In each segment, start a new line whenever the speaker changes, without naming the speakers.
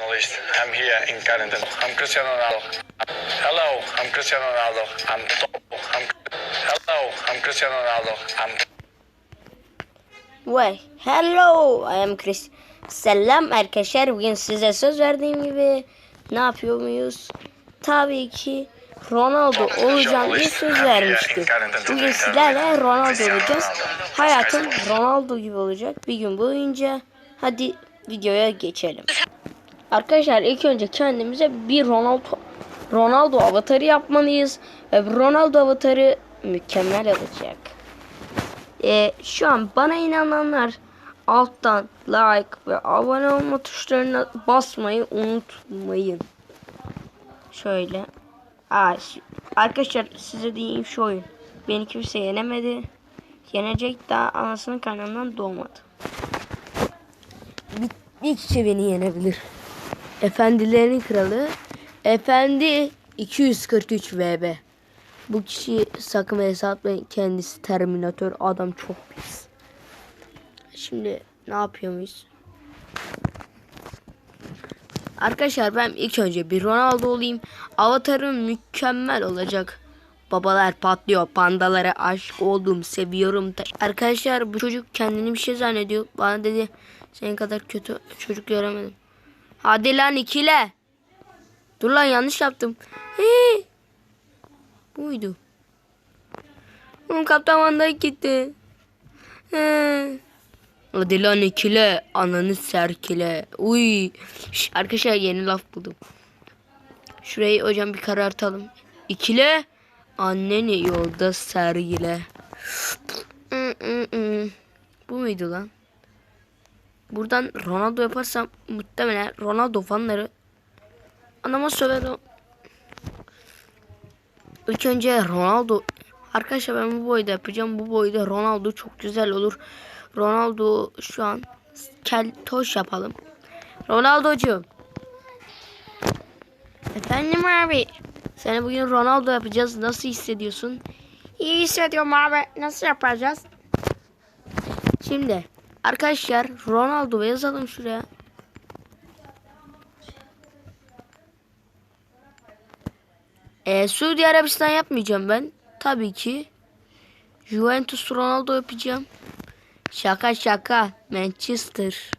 journalist. I'm here in Carrington. I'm Cristiano Ronaldo. Hello, I'm Cristiano Ronaldo. I'm top. I'm Hello, I'm Cristiano Ronaldo. I'm
Vay. Hello. I am Chris. Selam arkadaşlar. Bugün size söz verdiğim gibi ne yapıyor muyuz? Tabii ki Ronaldo olacağım diye söz vermiştim. Bugün sizlerle Ronaldo olacağız. Hayatım Ronaldo gibi olacak bir gün boyunca. Hadi videoya geçelim. Arkadaşlar ilk önce kendimize bir Ronaldo Ronaldo avatarı yapmalıyız. Ve Ronaldo avatarı mükemmel olacak. Ee, şu an bana inananlar alttan like ve abone olma tuşlarına basmayı unutmayın. Şöyle. Aa, arkadaşlar size diyeyim şu oyun. Beni kimse yenemedi. Yenecek daha anasının karnından doğmadı. Bir, bir kişi beni yenebilir. Efendilerin kralı. Efendi 243 VB. Bu kişi sakın hesap etmeyin. Kendisi Terminator. Adam çok pis. Şimdi ne yapıyor? Arkadaşlar ben ilk önce bir Ronaldo olayım. Avatarım mükemmel olacak. Babalar patlıyor. Pandalara aşık oldum. Seviyorum. Arkadaşlar bu çocuk kendini bir şey zannediyor. Bana dedi senin kadar kötü çocuk göremedim. Hadi lan ikile. Dur lan yanlış yaptım. Hii. Bu muydu? Oğlum kaptan Van Dijk gitti. He. Hadi lan ikile. Ananı serkile. Uy. Şş, arkadaşlar yeni laf buldum. Şurayı hocam bir karartalım. İkile. Anneni yolda sergile. Hı, hı, hı. Bu muydu lan? Buradan Ronaldo yaparsam muhtemelen Ronaldo fanları anama söver o. İlk önce Ronaldo. Arkadaşlar ben bu boyda yapacağım. Bu boyda Ronaldo çok güzel olur. Ronaldo şu an kel toş yapalım. Ronaldo'cuğum. Efendim abi. Seni bugün Ronaldo yapacağız. Nasıl hissediyorsun? İyi hissediyorum abi. Nasıl yapacağız? Şimdi arkadaşlar Ronaldo yazalım şuraya. E, Suudi Arabistan yapmayacağım ben. Tabii ki. Juventus Ronaldo yapacağım. Şaka şaka. Manchester.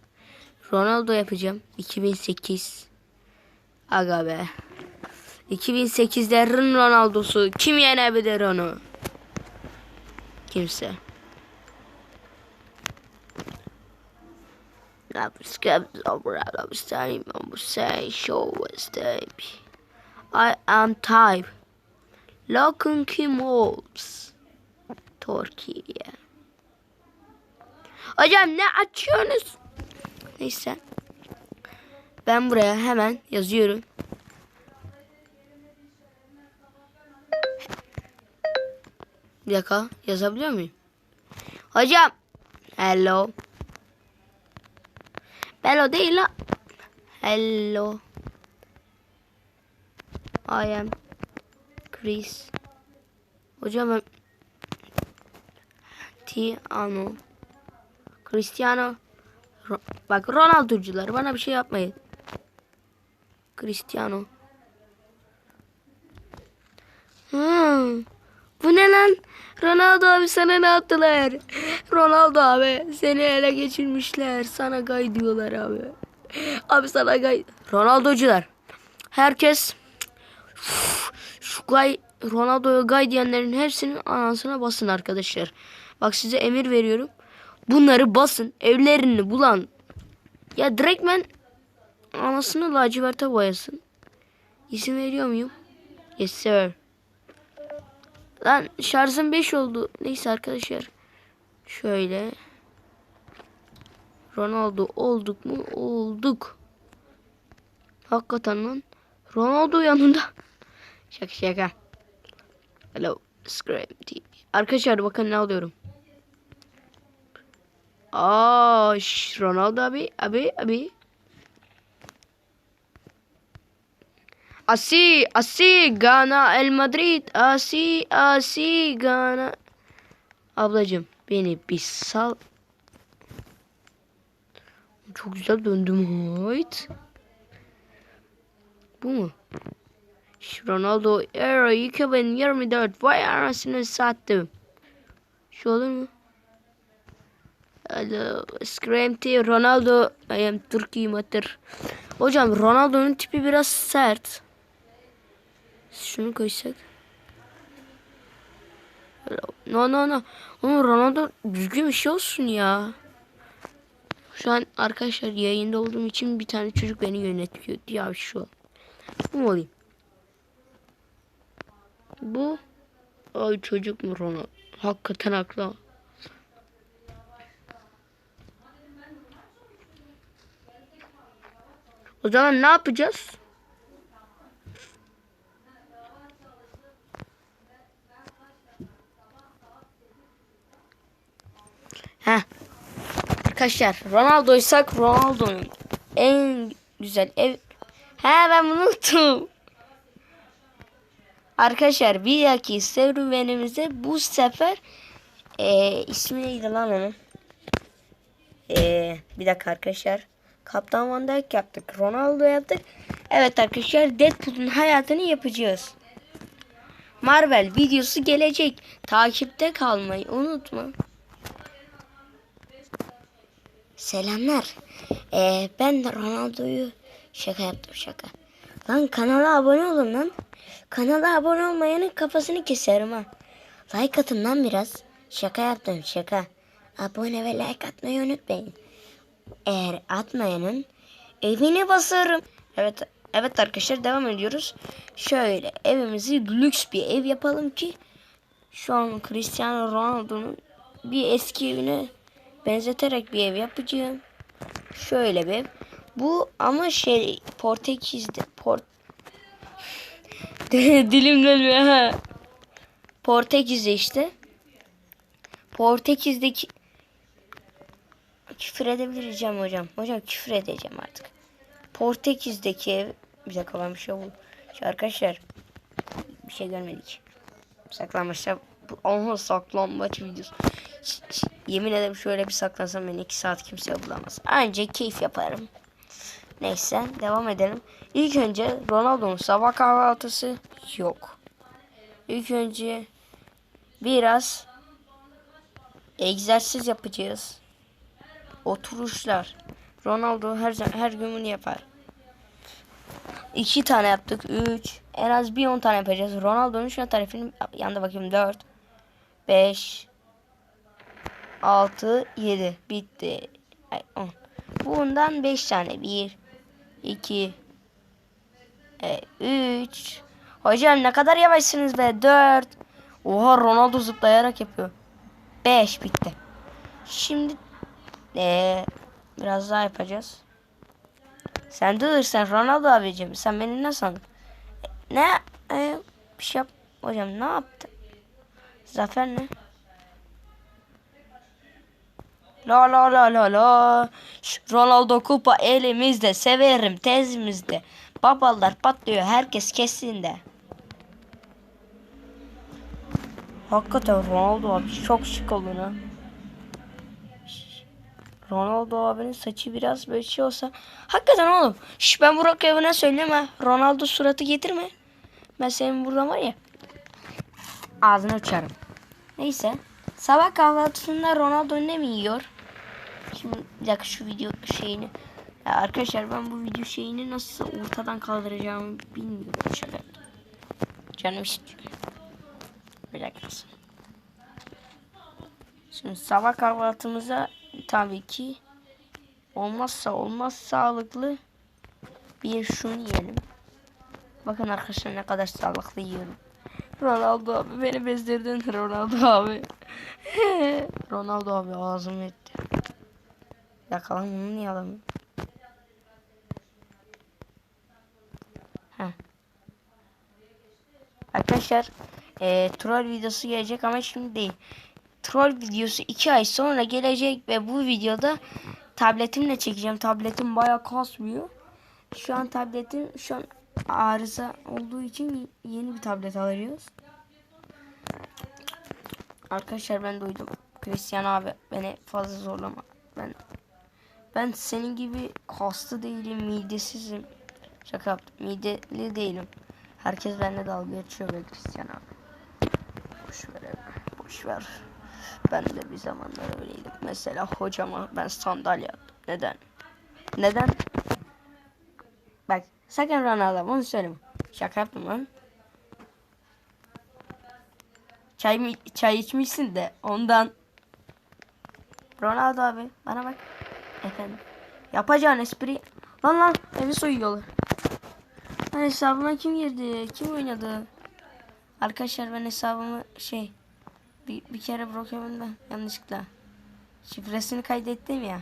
Ronaldo yapacağım. 2008. Aga be. 2008'lerin Ronaldo'su. Kim yenebilir onu? Kimse. I am type. Logan Kim Wolves. Türkiye. Hocam ne açıyorsunuz? Neyse. Ben buraya hemen yazıyorum. Bir dakika yazabiliyor muyum? Hocam. Hello. Hello değil la. Hello. I am Chris. Hocam ben Tiano. Cristiano. Ro- Bak Ronaldo'cular bana bir şey yapmayın. Cristiano. Hmm. Bu ne lan? Ronaldo abi sana ne yaptılar? Ronaldo abi seni ele geçirmişler. Sana gay diyorlar abi. Abi sana gay. Ronaldo'cular. Herkes şu gay Ronaldo'ya gay diyenlerin hepsinin anasına basın arkadaşlar. Bak size emir veriyorum. Bunları basın. Evlerini bulan. Ya direktmen anasını laciverte boyasın. İsim veriyor muyum? Yes sir. Lan şarjım 5 oldu. Neyse arkadaşlar. Şöyle. Ronaldo olduk mu? Olduk. Hakikaten lan. Ronaldo yanında. Şaka şaka. Hello. Scram TV. Arkadaşlar bakın ne alıyorum. Aa, Ronaldo abi, abi, abi. Asi, Asi, Gana, El Madrid, Asi, Asi, Gana. Ablacım beni bir sal. Çok güzel döndüm. Hayt. Bu mu? Ronaldo Euro 2024 vay anasını sattım. Şu olur mu? Hello, Scream Team Ronaldo I am Turkey Matter. Hocam Ronaldo'nun tipi biraz sert. Şunu koysak. No no no. Oğlum Ronaldo düzgün bir şey olsun ya. Şu an arkadaşlar yayında olduğum için bir tane çocuk beni yönetiyor. Ya şu. Bu olayım? Bu. Ay çocuk mu Ronaldo? Hakikaten haklı. O zaman ne yapacağız? Heh. Arkadaşlar Ronaldo'ysak Ronaldo'nun en güzel ev... He ben bunu unuttum. Arkadaşlar bir dahaki serüvenimizde bu sefer e, ismi neydi lan onun? E, bir dakika arkadaşlar. Kaptan Van Dijk yaptık. Ronaldo yaptık. Evet arkadaşlar Deadpool'un hayatını yapacağız. Marvel videosu gelecek. Takipte kalmayı unutma. Selamlar. Ee, ben de Ronaldo'yu şaka yaptım şaka. Lan kanala abone olun lan. Kanala abone olmayanın kafasını keserim ha. Like atın lan biraz. Şaka yaptım şaka. Abone ve like atmayı unutmayın. Eğer atmayanın evine basarım. Evet evet arkadaşlar devam ediyoruz. Şöyle evimizi lüks bir ev yapalım ki şu an Cristiano Ronaldo'nun bir eski evine benzeterek bir ev yapacağım. Şöyle bir. Bu ama şey Portekiz'de Port Dilim dönmüyor ha. Portekiz'de işte. Portekiz'deki küfür edebileceğim hocam. Hocam küfür edeceğim artık. Portekiz'deki ev bir dakika şey buldum. Şu arkadaşlar bir şey görmedik. Saklanmışlar. Aha saklanmaç videosu. Ş- ş- Yemin ederim şöyle bir saklansam ben iki saat kimse bulamaz. Anca keyif yaparım. Neyse devam edelim. İlk önce Ronaldo'nun sabah kahvaltısı yok. İlk önce biraz egzersiz yapacağız. Oturuşlar. Ronaldo her her gün bunu yapar. İki tane yaptık. Üç. En az bir on tane yapacağız. Ronaldo'nun şu an tarifini yanında bakayım. Dört. Beş. Altı. Yedi. Bitti. Ay, on. Bundan beş tane. Bir. iki, e, Üç. Hocam ne kadar yavaşsınız be. Dört. Oha Ronaldo zıplayarak yapıyor. Beş bitti. Şimdi ee, biraz daha yapacağız. Sen dur sen Ronaldo abicim. Sen beni ne sandın? E, Ne? E, bir şey yap. Hocam ne yaptı? Zafer ne? La la la la la. Ronaldo kupa elimizde. Severim tezimizde. Babalar patlıyor. Herkes kesinde. Hakikaten Ronaldo abi çok şık olur ha. Ronaldo abinin saçı biraz böyle şey olsa. Hakikaten oğlum. Şş, ben Burak evine söyleyeyim ha. Ronaldo suratı getirme. Ben senin buradan var ya. Ağzını uçarım. Neyse. Sabah kahvaltısında Ronaldo ne mi yiyor? Şimdi bir şu video şeyini. Ya arkadaşlar ben bu video şeyini nasıl ortadan kaldıracağımı bilmiyorum. Şöyle. Canım istiyor. Bir dakika. Şimdi sabah kahvaltımıza tabii ki olmazsa olmaz sağlıklı bir şunu yiyelim. Bakın arkadaşlar ne kadar sağlıklı yiyorum. Ronaldo abi beni bezdirdin Ronaldo abi. Ronaldo abi ağzım etti. Yakalım bunu niye? Heh. Arkadaşlar e, troll videosu gelecek ama şimdi değil. Troll videosu 2 ay sonra gelecek ve bu videoda tabletimle çekeceğim. Tabletim bayağı kasmıyor. Şu an tabletim şu an arıza olduğu için yeni bir tablet alıyoruz. Arkadaşlar ben duydum. Cristiano abi beni fazla zorlama. Ben ben senin gibi kaslı değilim, midesizim. Şaka yaptım. Mideli değilim. Herkes benimle dalga geçiyor be Cristiano abi. Boş ver. Boş ver. Ben de bir zamanlar öyleydim. Mesela hocama ben sandalye attım. Neden? Neden? Bak sakın Ronaldo bunu söyleme. Şaka yaptım lan. Çay, mı, çay içmişsin de ondan. Ronaldo abi bana bak. Efendim. Yapacağın espri. Lan lan evi soyuyorlar. Lan hesabıma kim girdi? Kim oynadı? Arkadaşlar ben hesabımı şey bir, bir kere Brokeman'da ben yanlışlıkla şifresini kaydettim ya.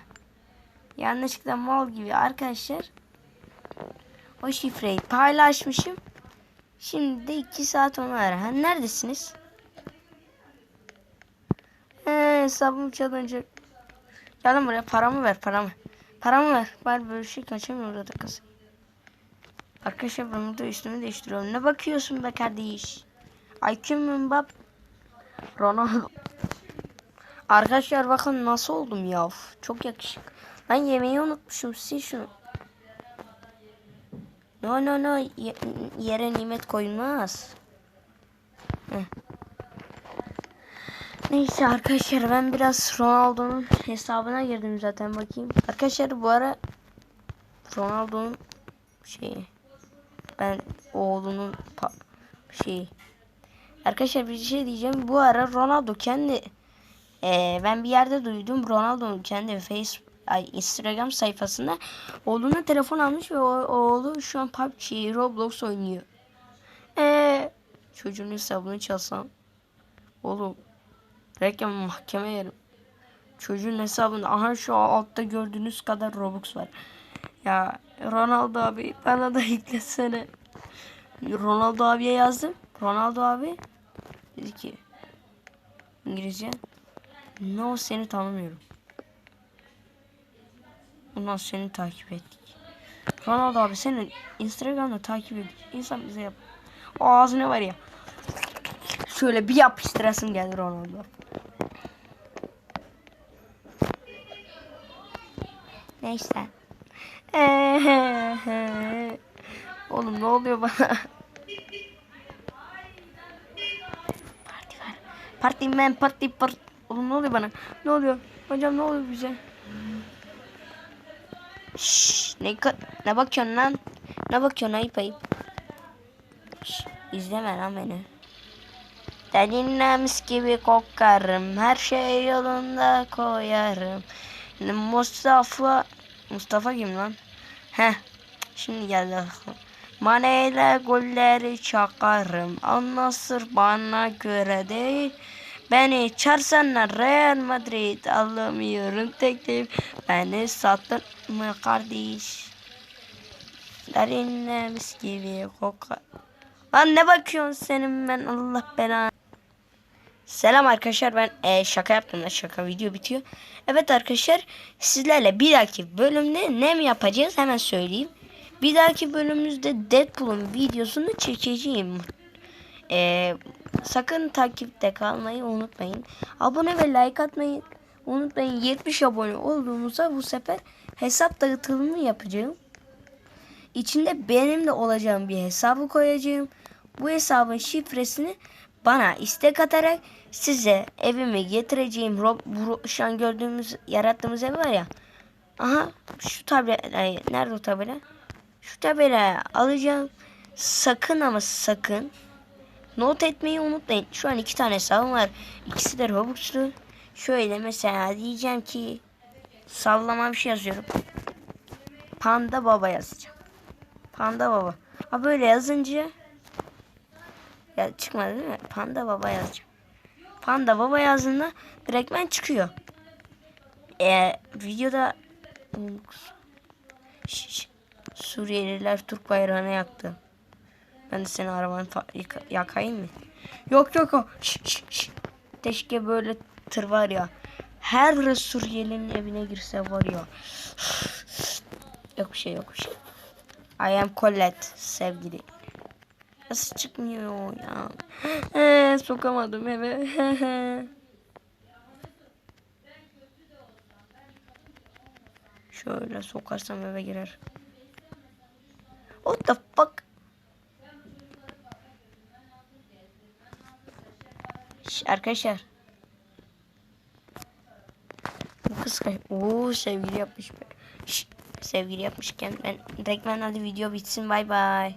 Yanlışlıkla mal gibi arkadaşlar o şifreyi paylaşmışım. Şimdi de 2 saat onu ara. Ha, neredesiniz? He, hesabım çalınacak. Gelin buraya paramı ver paramı. Paramı ver. Bari böyle bir şey kaçamıyorum da dakikası. Arkadaşlar ben burada üstümü değiştiriyorum. Ne bakıyorsun be kardeş? IQ Mbappe. Ronaldo. Arkadaşlar bakın nasıl oldum ya. Çok yakışık. Ben yemeği unutmuşum. Sil şunu. No no no. Ye- yere nimet koyulmaz. Heh. Neyse arkadaşlar ben biraz Ronaldo'nun hesabına girdim zaten bakayım. Arkadaşlar bu ara Ronaldo'nun şeyi ben oğlunun şeyi Arkadaşlar bir şey diyeceğim. Bu ara Ronaldo kendi eee, ben bir yerde duydum. Ronaldo'nun kendi Facebook ay Instagram sayfasında oğluna telefon almış ve o, oğlu şu an PUBG, Roblox oynuyor. Eee çocuğun hesabını çalsam oğlum reklam mahkeme yerim. Çocuğun hesabında aha şu altta gördüğünüz kadar Robux var. Ya Ronaldo abi bana da yüklesene. Ronaldo abiye yazdım. Ronaldo abi dedi ki İngilizce no seni tanımıyorum. Ondan seni takip ettik. Ronaldo abi seni Instagram'da takip ettik. İnsan bize yap. O ağzına var ya. Şöyle bir yapıştırasım geldi Ronaldo. Neyse. Oğlum ne oluyor bana? Parti var. Parti men parti part. Oğlum ne oluyor bana? Ne oluyor? Hocam ne oluyor bize? Ne, ne bakıyorsun lan? Ne bakıyorsun ayıp ayıp? Şşş, izleme lan beni. Seninle gibi kokarım. Her şey yolunda koyarım. Mustafa Mustafa kim lan? Heh. Şimdi geldi. Maneyle golleri çakarım. Anlasır bana göre değil. Beni çarsanlar Real Madrid alamıyorum teklif. Beni sattın mı kardeş? Derinle mis gibi kokar. Lan ne bakıyorsun senin ben Allah belanı. Selam arkadaşlar ben e, şaka yaptım da şaka video bitiyor. Evet arkadaşlar sizlerle bir dahaki bölümde ne mi yapacağız hemen söyleyeyim. Bir dahaki bölümümüzde Deadpool'un videosunu çekeceğim. E, sakın takipte kalmayı unutmayın. Abone ve like atmayı unutmayın. 70 abone olduğumuzda bu sefer hesap dağıtımını yapacağım. İçinde benim de olacağım bir hesabı koyacağım. Bu hesabın şifresini bana istek atarak size evime getireceğim. Rob, bu, şu an gördüğümüz yarattığımız ev var ya. Aha şu tabela ay, nerede o tabela? Şu tabelayı alacağım. Sakın ama sakın not etmeyi unutmayın. Şu an iki tane hesabım var. İkisi de Robux'lu. Şöyle mesela diyeceğim ki sallama bir şey yazıyorum. Panda baba yazacağım. Panda baba. Ha böyle yazınca ya çıkmadı değil mi? Panda baba yazacağım. Panda baba yazdığında direktmen çıkıyor. Ee, videoda. Suriyeliler Türk bayrağını yaktı. Ben de seni arabanı yakayım mı? Yok yok o. Şş, şş, böyle tır var ya. Her Suriyelinin evine girse var ya. yok bir şey yok bir şey. I am Colette sevgili. Nasıl çıkmıyor ya? Ee, sokamadım eve. Şöyle sokarsam eve girer. What the fuck? Arkadaşlar. Bu kız kaç... Oo sevgili yapmış. Şş, sevgili yapmışken ben tek ben hadi video bitsin bay bay.